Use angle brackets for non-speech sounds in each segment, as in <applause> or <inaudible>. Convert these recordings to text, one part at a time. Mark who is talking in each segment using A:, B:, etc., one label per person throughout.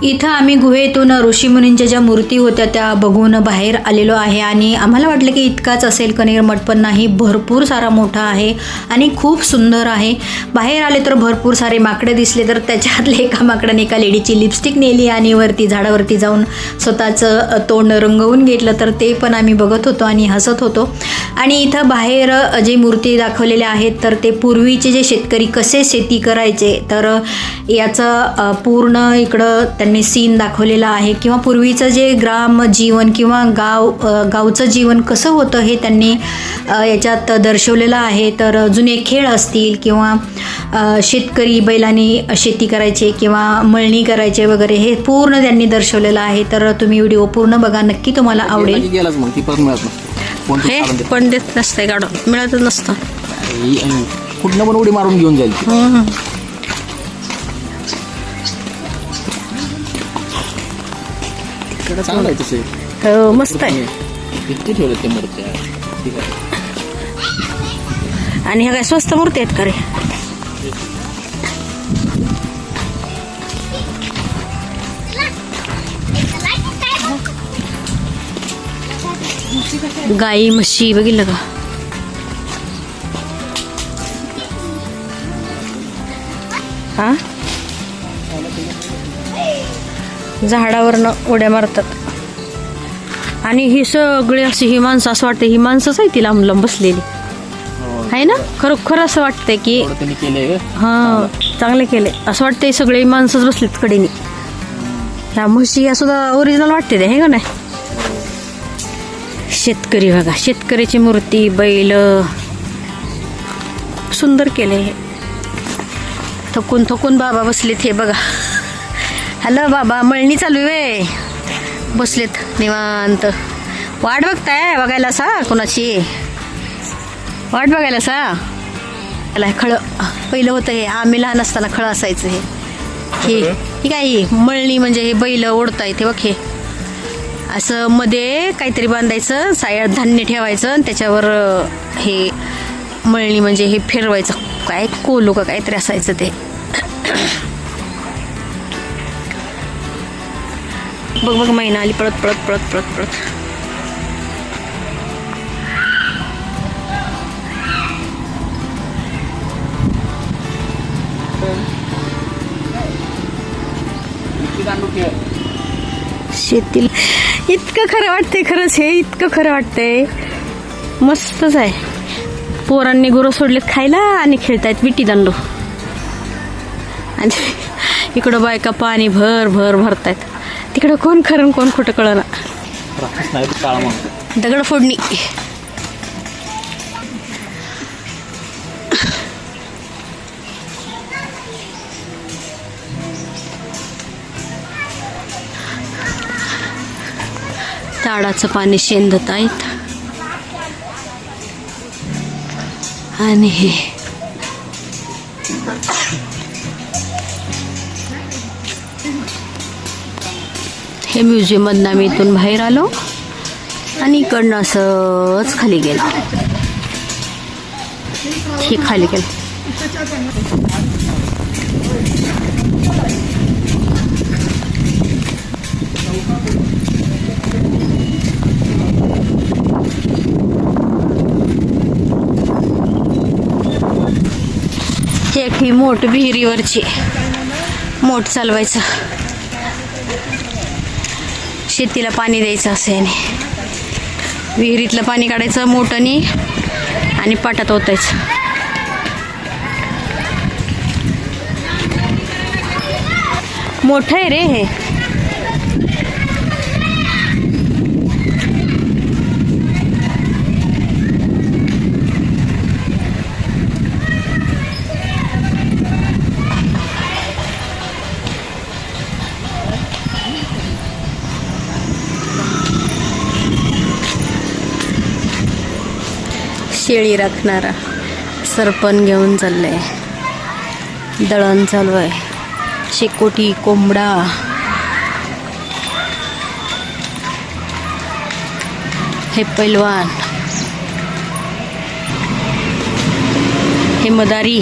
A: इथं आम्ही गुहेतून ऋषीमुनींच्या ज्या मूर्ती होत्या त्या बघून बाहेर आलेलो आहे. आणि आम्हाला वाटलं की इतकाच असेल कनेर मठ पण नाही भरपूर सारा मोठा आहे आणि खूप सुंदर आहे. बाहेर आले तर भरपूर सारे माकडे दिसले तर त्याच्यातले एका माकडाने एका लेडीची लिपस्टिक नेली आणि वरती झाडावरती जाऊन स्वतःचं तोंड रंगवून घेतलं तर ते पण आम्ही बघत होतो आणि हसत होतो. आणि इथं बाहेर जे मूर्ती दाखवलेल्या आहेत तर ते पूर्वीचे जे शेतकरी कसे शेती करायचे तर याचं पूर्ण इकडं त्यांनी सीन दाखवलेलं आहे किंवा पूर्वीचं जे ग्राम जीवन किंवा गाव गावचं जीवन कसं होतं हे त्यांनी याच्यात दर्शवलेलं आहे. तर जुने खेळ असतील किंवा शेतकरी बैलांनी शेती करायचे किंवा मळणी करायचे वगैरे हे पूर्ण त्यांनी दर्शवलेलं आहे. तर तुम्ही व्हिडिओ पूर्ण बघा. नक्की तुम्हाला आवडेल.
B: हे. पण देत नसते काढून. मिळतच नसतं.
C: कुठनं पण उडी मारून घेऊन जाईल चांगलं आहे तसे.
B: हो मस्त आहे.
C: किती ठेवले ते मूर्त्या. ठीक आहे.
B: आणि ह्या काय स्वस्त मूर्ती आहेत का रे? गाई म्हशी बघितलं का? झाडावरनं उड्या मारतात. आणि ही सगळी अशी ही माणसं असं वाटतं ही माणसंच आहे ती लांब लांब बसलेली. आहे ना? खरोखर असं वाटतंय की हा चांगले केले असं वाटतंय सगळे माणसंच बसलेत कडेनी. ह्या म्हशी या सुद्धा ओरिजिनल वाटते ते हे का नाही? शेतकरी बघा शेतकऱ्याची मूर्ती बैल. सुंदर केले हे. थकून थकून बाबा बसलेत हे बघा. हॅलो बाबा मळणी चालू आहे बसलेत निवांत. वाट बघताय बघायला सा कोणाची? वाट बघायला सा. त्याला खळं पहिलं होतं हे आम्ही लहान असताना खळं असायचं हे. हे ही काय ही? मळणी म्हणजे हे बैल ओढता येते बघ हे. असं मध्ये काहीतरी बांधायचं सायात धान्य ठेवायचं आणि त्याच्यावर हे मळणी म्हणजे हे फिरवायचं. काय कोलू का काहीतरी असायचं ते. बघ बघ महिना आली परत पळत पळत पळत पळत शेतील. इतकं खरं वाटतंय खरंच हे इतकं खरं वाटतंय. मस्तच आहे. पोरांनी गुरं सोडलेत खायला आणि खेळतायत विटी दांडू. आणि इकडं बायका पाणी भर भर भरतायत. तिकडं कोण खरं कोण खोटं कळना
C: राक्षस नाही तर काळा म्हणतो
B: दगड फोडणी. ताडाचं पाणी शेंदत आहेत. आणि हे. हे म्युझियममधनं आम्ही इथून बाहेर आलो आणि इकडनं असंच खाली गेलो. हे खाली गेलं. एक ही मोठ विहिरीवरची मोठ चालवायचं. शेतीला पाणी द्यायचं असं याने विहिरीतलं पाणी काढायचं मोठंनी आणि पाटात ओतायचं. मोठं आहे रे हे. शेळी राखणारा सरपण घेऊन चाललं आहे दळण चालू आहे शेकोटी कोंबडा. हे पैलवान. हे मदारी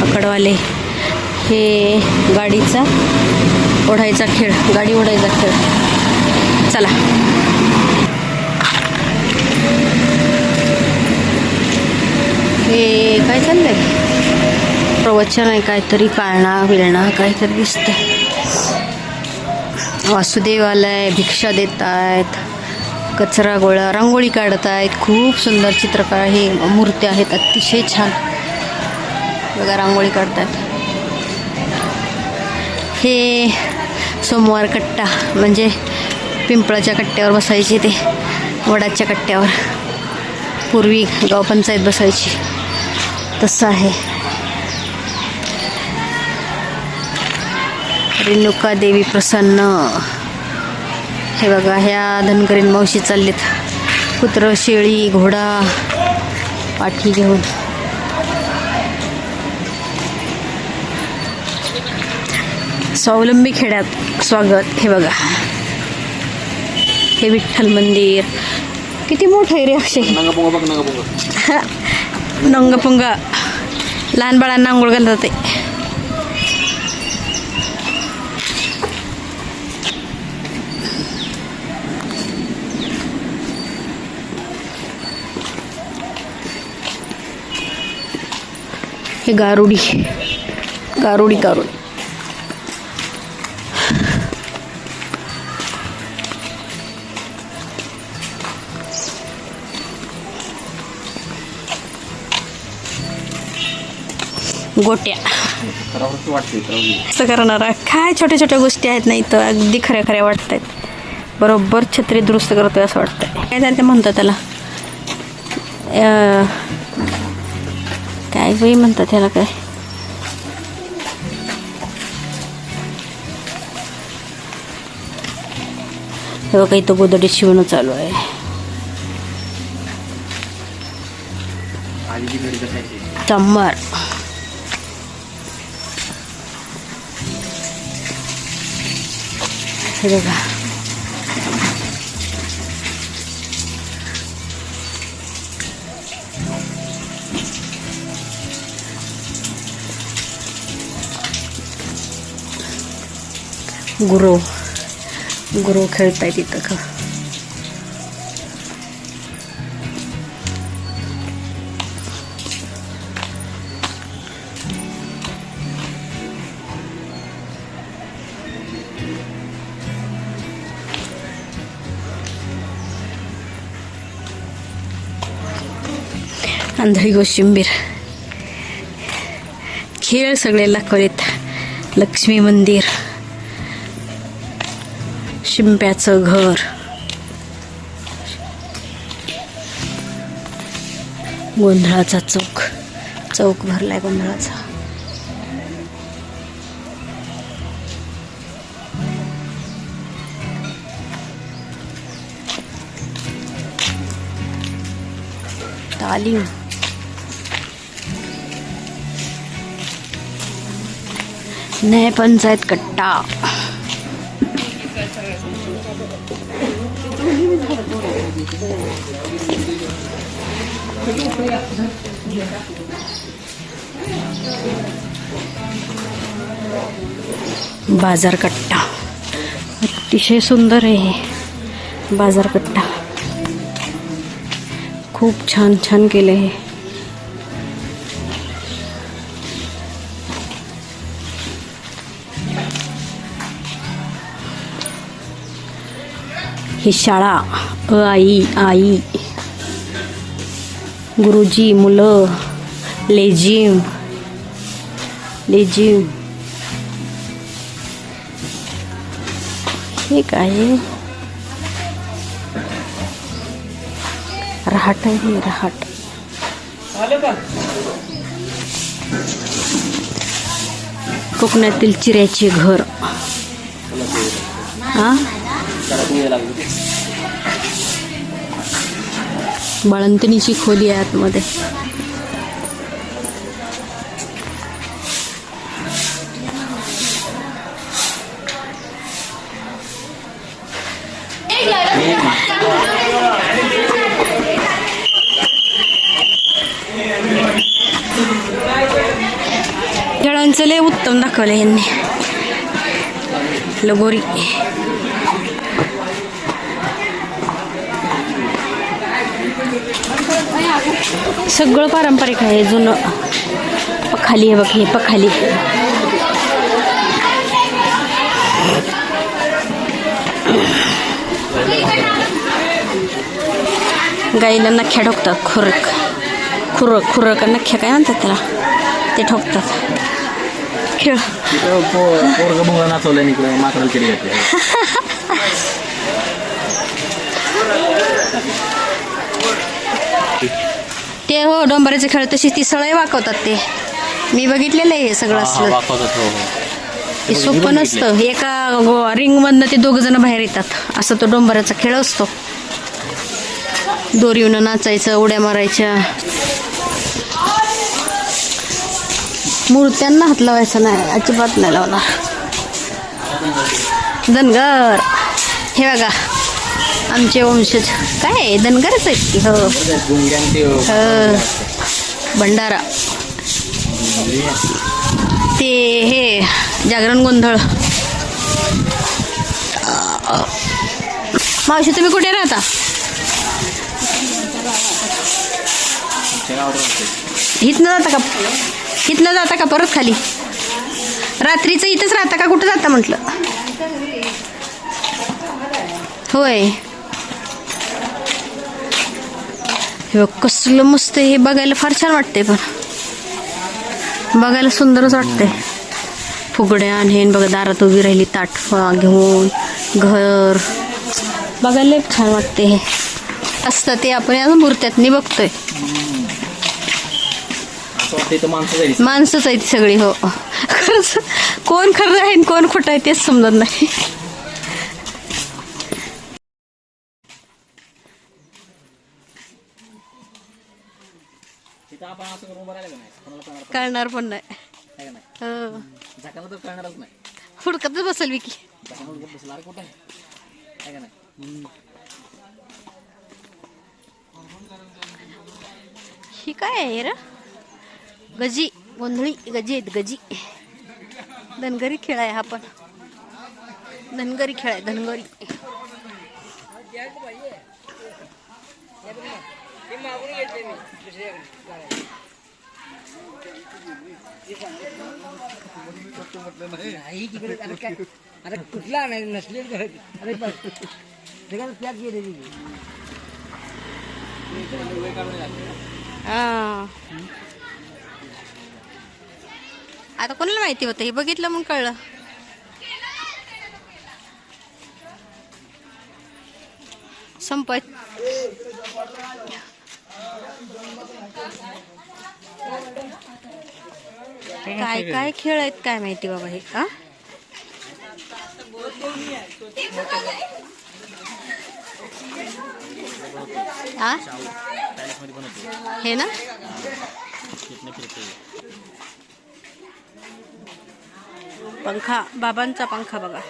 B: पकडवाले. हे गाडीचा ओढायचा खेळ गाडी ओढायचा खेळ. चला. हे काय चाललंय? प्रवचन आहे काहीतरी काळणा विळणा काहीतरी दिसतंय. वासुदेवालय भिक्षा देत आहेत कचरा गोळा रांगोळी काढत आहेत खूप सुंदर चित्रकार हे मूर्त्या आहेत अतिशय छान. बघा रांगोळी काढतात हे सोमवार कट्टा म्हणजे पिंपळाच्या कट्ट्यावर बसायचे ते वडाच्या कट्ट्यावर. पूर्वी गावपंचायत बसायची. तसं आहे. रेणुका देवी प्रसन्न. हे बघा ह्या धनकरीन मावशी चाललेत. कुत्र शेळी घोडा पाठी घेऊन. स्वावलंबी खेड्यात स्वागत. हे बघा. हे विठ्ठल मंदिर. किती मोठं आहे रे अक्षय? <laughs>
C: नंगा पोंगा बघ नंगा पोंगा
B: नंगपुंग लहान बाळांना आंघोळ घालतात ते हे गारुडी गारुडी गारुडी गोट्या. असं करणार काय छोट्या छोट्या गोष्टी आहेत ना इथं? अगदी खऱ्या खऱ्या वाटत आहेत बरोबर छत्री दुरुस्त करतोय असं वाटतंय. काय झालं ते म्हणतात त्याला? काय बाई म्हणतात त्याला काय? हे बघा इथं गोदडीत शिवणं चालू आहे.
C: आधीची घडी कसायची
B: चंबार हे बघा गुरु गुरु खेळताय तिथं का आंधळी कोशिंबीर खेळ सगळे करीत लक्ष्मी मंदिर शिंप्याचं घर गोंधळाचा चौक चौक भरलाय गोंधळाचा तालीम नए पंचायत कट्टा। बाज़ार कट्टा। अतिशय सुंदर हे बाज़ार कट्टा. खूप छान छान केलं आहे ही शाळा अ आई आई गुरुजी मुलं लेझिम लेझिम. हे काय? आहे? आहे राहट रहाट. कोकणातील चिऱ्याचे घर. हा बाळंतणीची खोली आहे आतमध्ये. लय उत्तम उत्तम दाखवलं यांनी. लगोरी. सगळं पारंपरिक आहे जुनं. पखाली आहे बघ हे पखाली. गाईला नख्या ठोकतात खुरक. खुरक खुरक नख्या काय म्हणतात त्याला? ते ठोकतात. खेळ. <laughs> ते हो डोंबराचे खेळ तशी ती सळई वाकवतात ते. मी बघितलेलं आहे हे सगळं असलं.
C: हो हो.
B: हे सोपं नसतं. एका रिंगमधनं ते दोघ जण बाहेर येतात. असं तो डोंबराचा खेळ असतो. दोरीवनं नाचायचं उड्या मारायच्या. मूर्त्यांना हात लावायचा नाही. अजिबात नाही लावणार. धनगर. हे बघा. आमचे वंशज काय आहे? धनगरच आहेत की? हो. हो. भंडारा. ते हे जागरण गोंधळ. मावशी तुम्ही कुठे राहता? इथनं जाता का? इथनं जाता का परत खाली? रात्रीचं इथंच राहता का? कुठं जाता म्हटलं? होय. हे कसलं मस्त हे बघायला फार छान वाटते पण. बघायला सुंदरच वाटते फुगड्या आणि हे बघा दारात उभी राहिली ताटफा घेऊन घर. बघायला छान वाटते हे. असतं ते आपण या मूर्त्यातनी बघतोय.
C: असं वाटतं
B: माणसंच आहेत सगळी हो. खरंच कोण खरं आहे आणि कोण खोटं आहे तेच समजत नाही.
C: तिथं आपण असं करून उभं राहिलं का नाही? कोणाला कळणार पण
B: कळणार पण नाही.
C: आहे का नाही?
B: हो.
C: झाकाला तर कळणारच नाही.
B: हुडकतच बसेल विकी.
C: झाकाला गप्प बसला. अरे कुठं आहे? आहे का नाही?
B: ही काय आहे र? गजी गोंधळी गजी आहेत गजी. धनगरी खेळ आहे हा पण. धनगरी खेळ आहे धनगरी.
D: नाही तिकडे अरे काय कुठला नाही नसले अरे पण सगळ्याला पॅक केलेली
B: हा. आता कोणाला माहिती होतं? हे बघितलं मग कळलं. संपत. काय काय खेळ आहेत काय माहिती बाबा हे
C: होते
B: हे ना? पंखा बाबांचा पंखा बघा.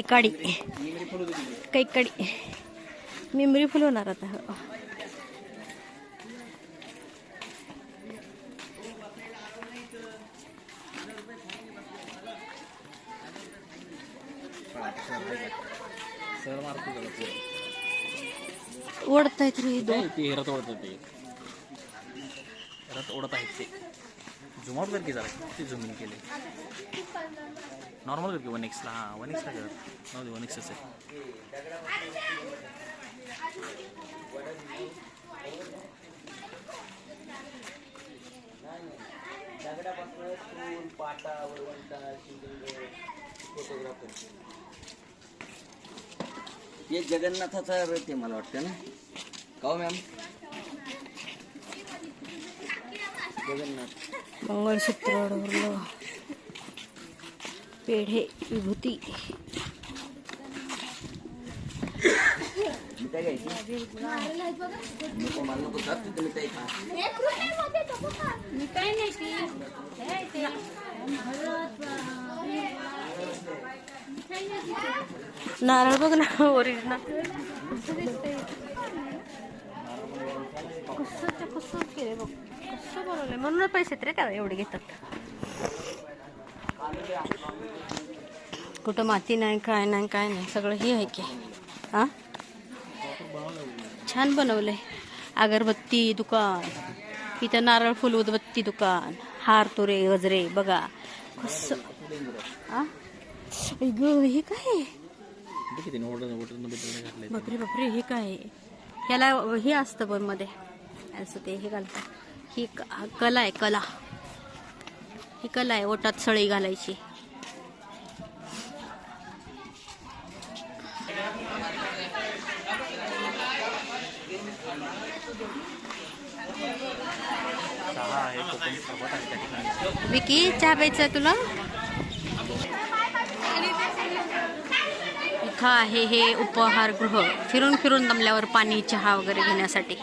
B: कैकाडी कैकाडी मेमरी फुल होणार आता. हो.
C: सर
B: ओढतायत रे दोन.
C: ते रथ ओढत ते. रथ ओढत आहेत ते. झुम आउट झालं की जरा ते झुमिंग केले नॉर्मल करके वन एक्सला हां वन एक्सला कर नऊ दे वन एक्सच आहे पाटा फोटोग्राफर हे जगन्नाथाचा रथ आहे मला वाटतं ना? का हो मॅम जगन्नाथ.
B: मंगळसूत्र डोरलं पेढे विभूती
C: मिठाई घ्यायची नको मला नको जात तिथे मिठाई खा
B: नारळ बघ ना ओरिजिनल कसं ते कसं केलंय बघ कसं बनवलंय म्हणून पैसे तरी काय एवढे घेतात? कुठं माती नाही काय नाही काय नाही सगळं हे आहे की. हा? छान बनवलंय. अगरबत्ती दुकान. इथं नारळ फुल उदबत्ती दुकान. हार तुरे गजरे बघा. कसं? आ हे काय बापरे बापरे हे काय ह्याला हे असतं पण मध्ये. असं ते हे घालतात. ही क- कला आहे कला. ही कला आहे ओटात सळई घालायची. विकी चहा प्यायचा आहे तुला? इथं आहे हे उपहारगृह. फिरून फिरून दमल्यावर पाणी चहा वगैरे घेण्यासाठी.